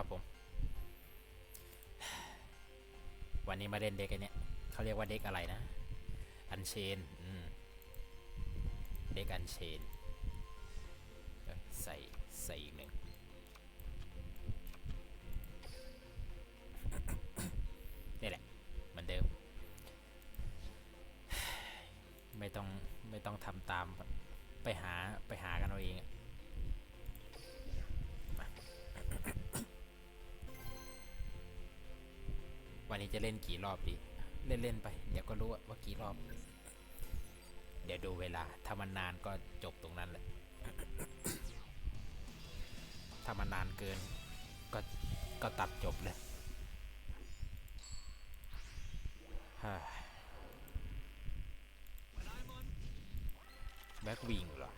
ครับผม วันนี้มาเล่นเด็กไอันเนี้ยเขาเรียกว่าเด็กอะไรนะ อันเชนเด็กอันเชนใส่ใส่อีกหนึ่งนี่แหละเหมือนเดิม ไม่ต้องไม่ต้องทำตาม จะเล่นกี่รอบดี เล่นเล่นๆไป เดี๋ยวก็รู้ว่ากี่รอบ เดี๋ยวดูเวลา ถ้ามันนานก็จบตรงนั้นแหละ ถ้ามันนานเกิน ก็ก็ตัดจบเลยแบ็กวิงเหรอ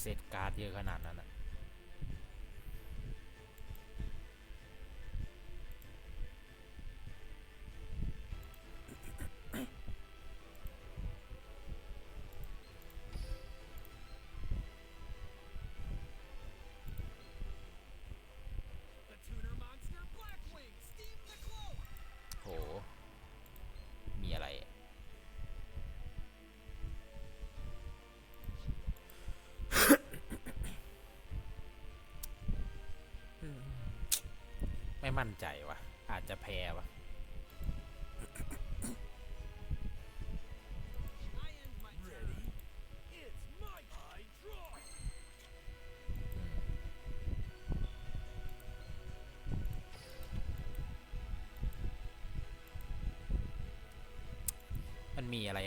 เซตการ์ดเยอะขนาดนั้นอะ ไม่มั่นใจวะอาจจะแพ้วะมันมีอะไร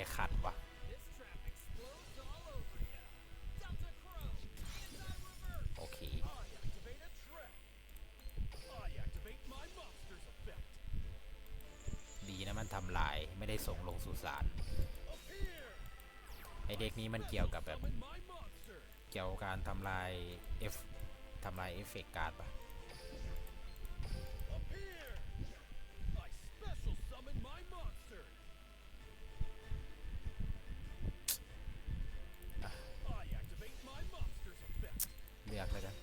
ทำลายเอฟทำลายเอฟเฟกต์การ์ดปะ Appear. I special summon my monster. I activate my monster's effect. เลือกเลยกัน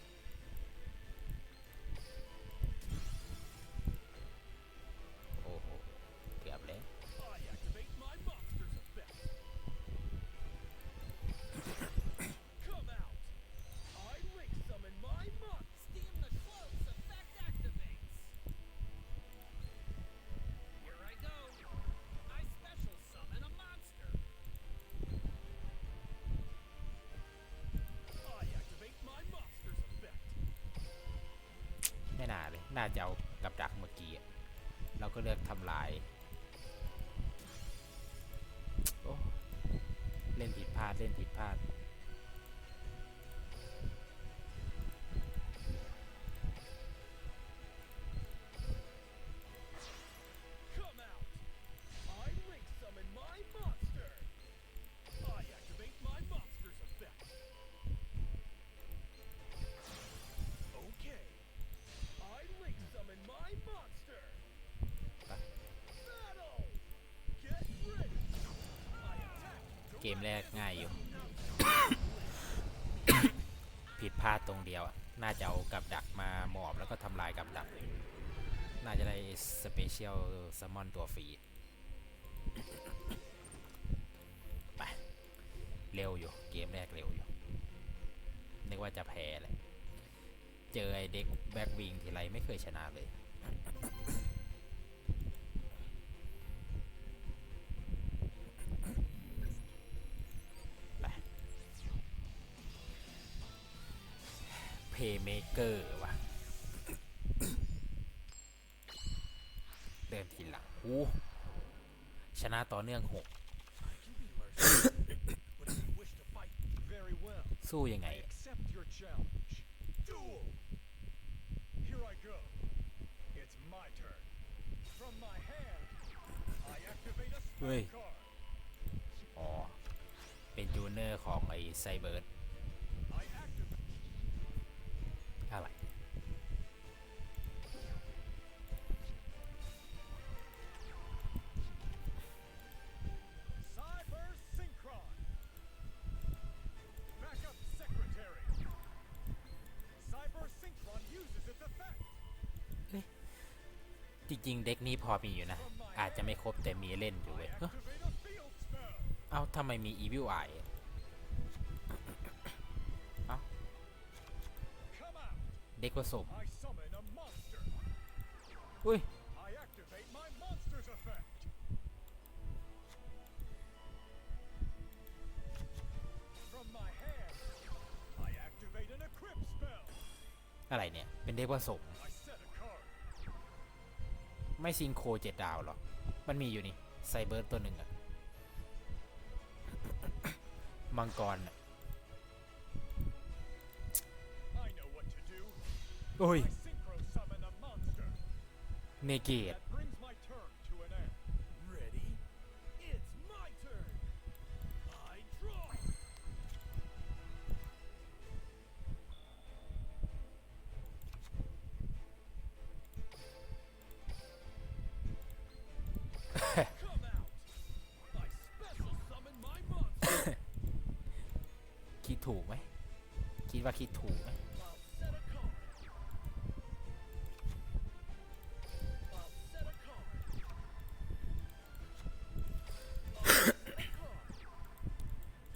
น่าจะเอากับดักเมื่อกี้เราก็เลือกทำลายเล่นผิดพลาดเล่นผิดพลาด เกมแรกง่ายอยู่ ผิดพลาดตรงเดียว น่าจะเอากับดักมาหมอบแล้วก็ทำลายกับดัก น่าจะได้สเปเชียลซัมมอนตัวฟรีไปเร็วอยู่ เกมแรกเร็วอยู่ นึกว่าจะแพ้เลย เจอไอเด็กแบ็กวิงทีไรไม่เคยชนะเลย เกอร์วะเดิมทีหลังหูชนะต่อเนื่องหกสู้ยังไง เฮ้ย อ๋อ เป็นจูเนอร์ของไอ้ไซเบิร์ด อะไร Cyber Synchron. Backup Secretary. Cyber Synchron uses its effect. จริงๆ เด็กนี้พอมีอยู่นะ อาจจะไม่ครบแต่มีเล่นอยู่ I เว้ยเอ้อ activate a field spell. เอ้าทำไมมี Evil Eye เด็กผสม I summon a monster. อุ้ย I activate my monster's effect. From my hand, I activate an equip spell. อะไรเนี่ย เป็นเด็กผสม I set a card. ไม่ซิงโครเจ็ดดาวหรอ มันมีอยู่นี่ไซเบิร์ดตัวหนึ่งอะมังกรอะ โอ้ยเนเกต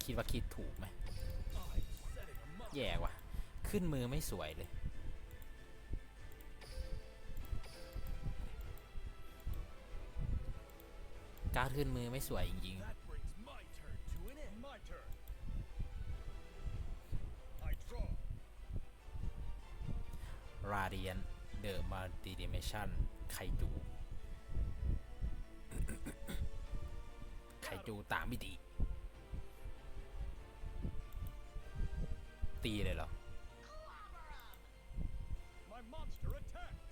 คิดว่าคิดถูกไหม I'm setting a monster. แย่ว่ะ ขึ้นมือไม่สวยเลยการดขึ้นมือไม่สวยจริง That brings my turn to an end. My turn. I draw. ๆ Radiant The Multidimension ไคจูไคจูตามมิติ ตีเลยเหรอ My monster attacks.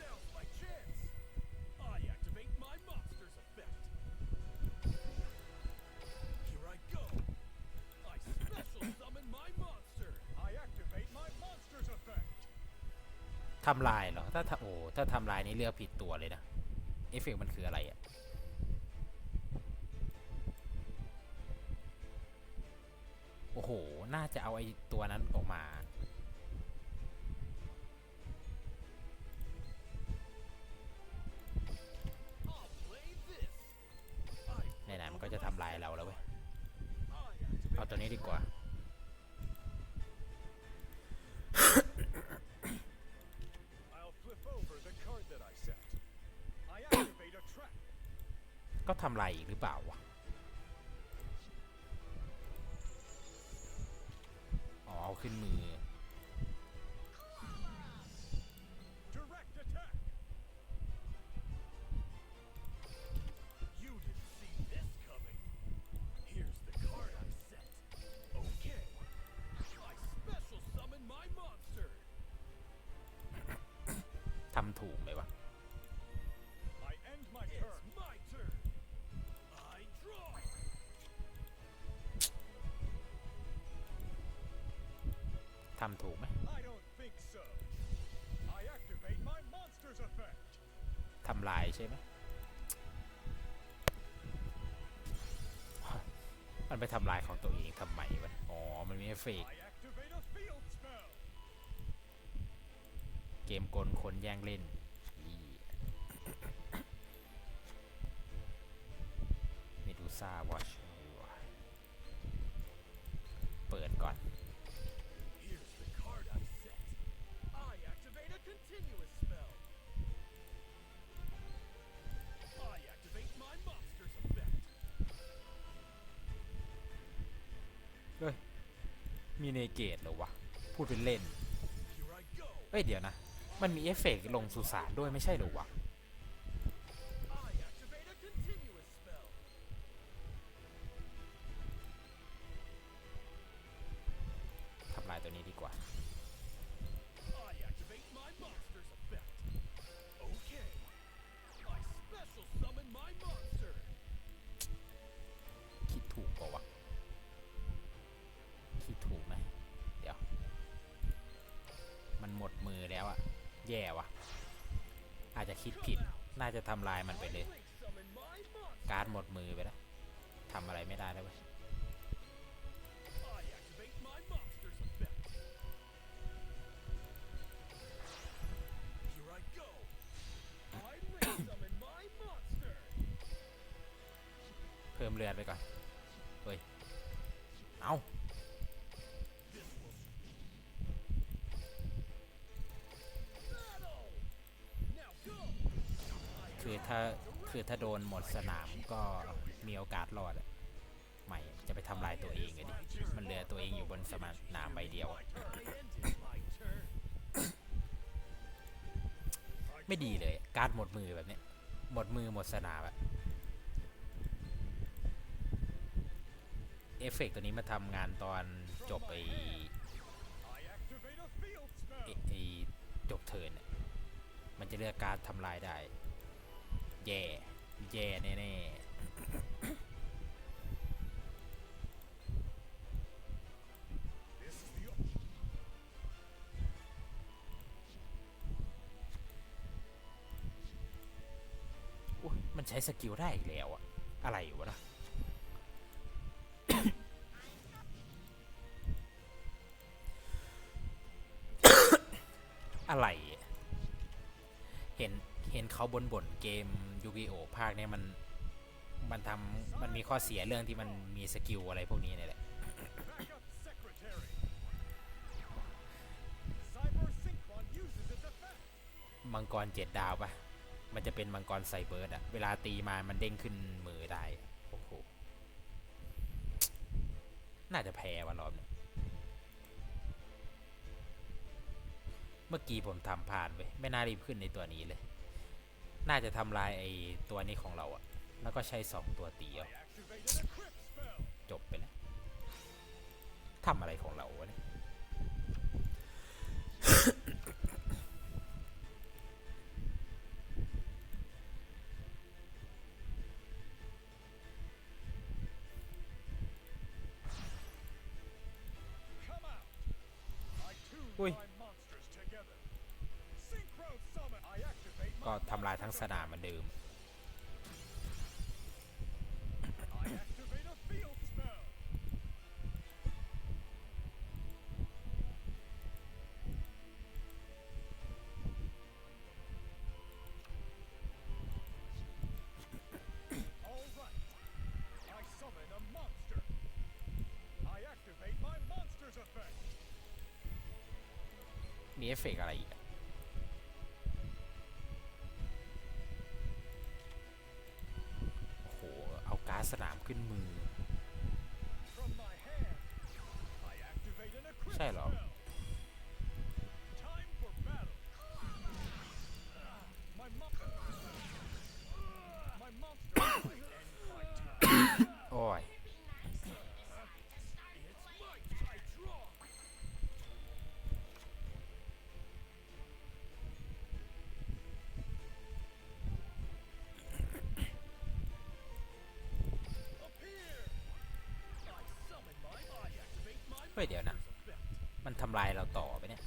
Now's my chance. I activate my monster's effect. Here I go. I special summon my monster. I activate my monster's effect. ทำลายเหรอถ้าถ้าโอ้ถ้าทำลายนี่เลือกผิดตัวเลยนะ เอฟเฟกต์มันคืออะไรอะ น่าจะเอาไอ้ตัวนั้นออกมา I'll play this. I ไหนๆมันก็จะทำลายเราแล้วเว้ย I activate เอาตัวนี้ดีกว่า I'll flip over the card that I set. I activate a trap. ก็ทำลายอีกหรือเปล่าวะ ขึ้นมือำถูกไหม I don't think so. I activate my monster's effect. ทำลายใช่ไหมมันไปทำลายของตัวเองทำไมวะ อ๋อ มันมีเอฟเฟกต์ I activate a field spell. เกมกลคนแย่งเล่นอีเมดูซ่าวอช มีเนเกตเหรอวะ พูดเป็นเล่น เฮ้ย เดี๋ยวนะ มันมีเอฟเฟกต์ลงสุสานด้วยไม่ใช่เหรอวะ ย่วะอาจจะคิดผิด น่าจะทำลายมันไปเลย การหมดมือไปแล้วทำอะไรไม่ได้แล้วเว้ยเพิ่มเลือดไปก่อน ถ้าคือถ้าโดนหมดสนามก็มีโอกาสรอดอะไม่จะไปทำลายตัวเองอะดิมันเหลือตัวเองอยู่บนสนามใบเดียวอะ ไม่ดีเลย การดหมดมือแบบเนี้ยหมดมือหมดสนามอะเอฟเฟกต์ตัวนี้มาทำงานตอนจบไอไอไอ้จบเทิร์นน่ะมันจะเลือกการดทำลายได้ แย่แย่แน่ This is the ๆอุ๊ยมันใช้สกิลได้อีกแล้วอะอะไรวะนะอะไร เขาบนบ่นๆเกมยูกิโอภาคเนี้ยมันมันทำมันมีข้อเสียเรื่องที่มันมีสกิลอะไรพวกนี้เนี่ยแหละมังกรเจ็ดดาวปะมันจะเป็นมังกรไซเบิร์ดอะเวลาตีมามันเด้งขึ้นมือได้โอ้โหน่าจะแพ้วันรอบนี้เมื่อกี้ผมทำผ่านไปไม่น่ารีบขึ้นในตัวนี้เลย น่าจะทำลายไอตัวนี้ของเราอะแล้วก็ใช้สองตัวตีเอาจบไปแล้วทำอะไรของเราวะเนี่ย ทำลายทั้งสนามเหมือนเดิม I activate a field spell. 'All right. I summon a monster. I activate my monster's effect. มีเอฟเฟกต์อะไรอีกำลายเราต่อไปเนี่ย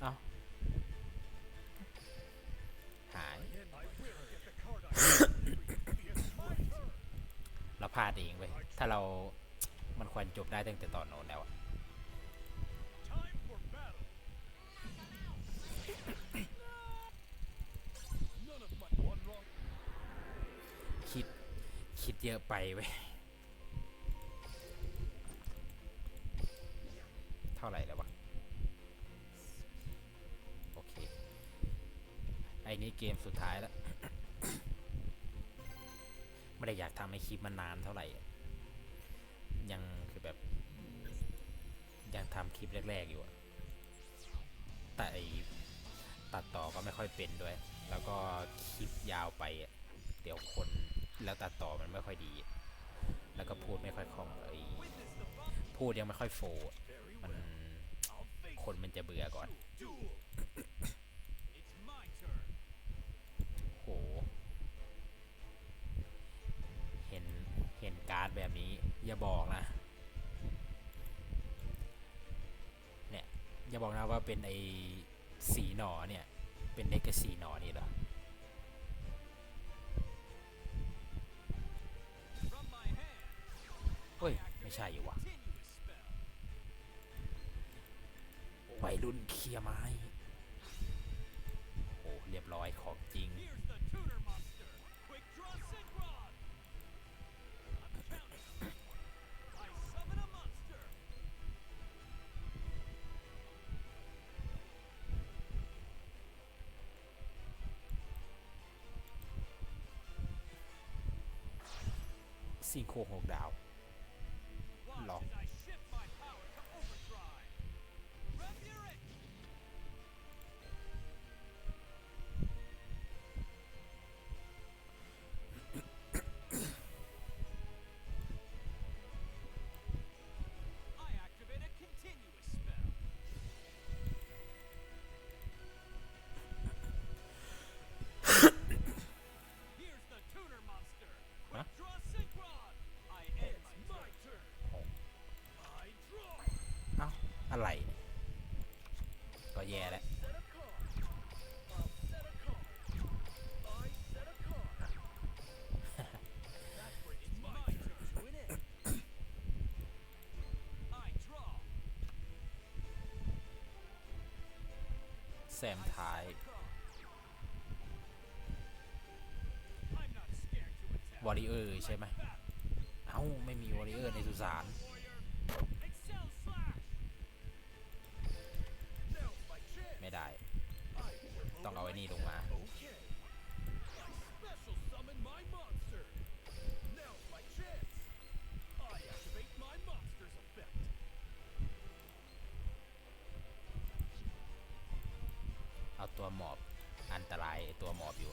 เอ้าหาย เราพลาดเองเว้ย ถ้าเรา มันควรจบได้ตั้งแต่ตอนโน้นแล้วอะคิด คิดเยอะไปเว้ย นี่เกมสุดท้ายแล้ว ไม่ได้อยากทำให้คลิปมันนานเท่าไหร่ ยังคือแบบ ยังทำคลิปแรก ๆ อยู่แต่ตัดต่อก็ไม่ค่อยเป็นด้วย แล้วก็คลิปยาวไป เดี๋ยวคนแล้วตัดต่อมันไม่ค่อยดี แล้วก็พูดไม่ค่อยคล่องไอ้พูดยังไม่ค่อยโฟมันคนมันจะเบื่อก่อน อย่าบอกนะเนี่ยอย่าบอกนะว่าเป็นไอ้สีหนอเนี่ย เป็นเด็กกับสีหนอนี่เหรอเฮ้ย ไม่ใช่อยู่วะวัยรุ่นเคลียร์ไม้โอ้เรียบร้อยของ ซิงโครหกดาว ก็แย่แล้ว Set a card. I'll set a card. I set a card. That's where it's my turn to an end. I draw. แซมท้าย Card. I'm not scared to attack. วอริเออร์ใช่ไหมเอ้า ไม่มีวอริเออร์ในสุสาน หมอบอันตรายไอตัวหมอบอยู่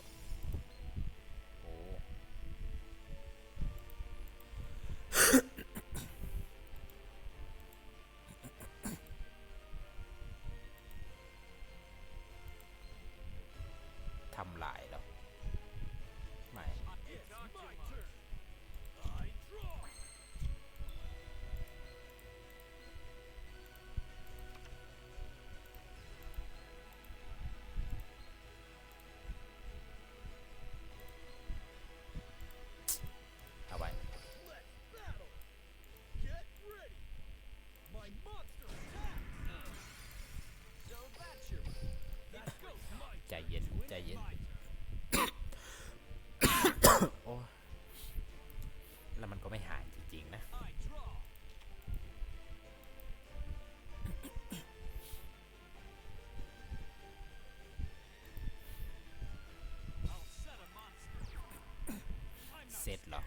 ชรหรอ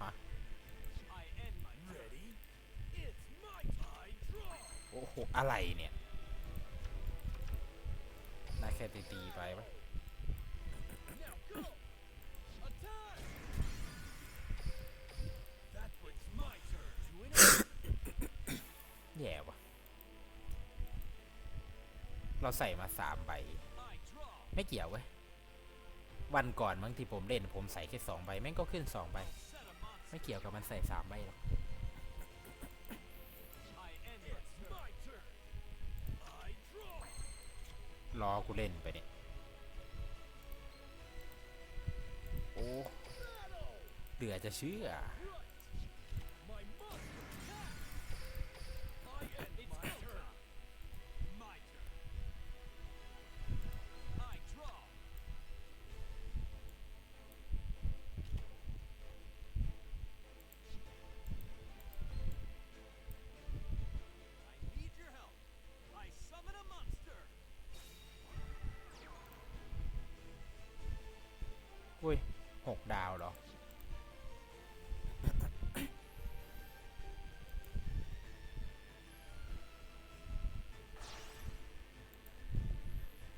ฮะโอ้โห อะไรเนี่ยน่าแค่ตีไปปะแย่วะเราใส่มาสามใบ ไม่เกี่ยวเว้ย วันก่อนมั้งที่ผมเล่นผมใส่แค่สองใบแม่งก็ขึ้นสองใบ ไม่เกี่ยวกับมันใส่สามใบหรอกรอกูเล่นไปเนี่ยโอ้เหลือจะเชื่อ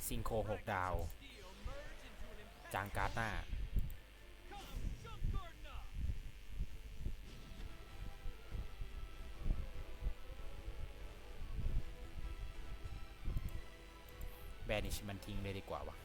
ซิงโคหกดาว จางการ์ดหน้า แบนิชมันทิ้งเลยดีกว่าวะ่ะ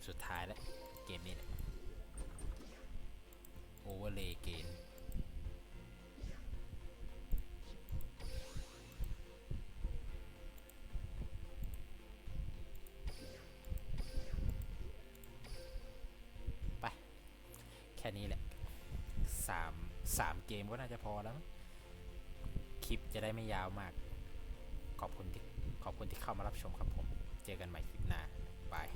มสุดท้ายแล้ว เกมนี้แหละโอเวอร์เลย์เกมไป แค่นี้แหละสามสามเกมก็น่าจะพอแล้ว คลิปจะได้ไม่ยาวมาก ขอบคุณที่ขอบคุณที่เข้ามารับชมครับผม เจอกันใหม่คลิปหน้าบาย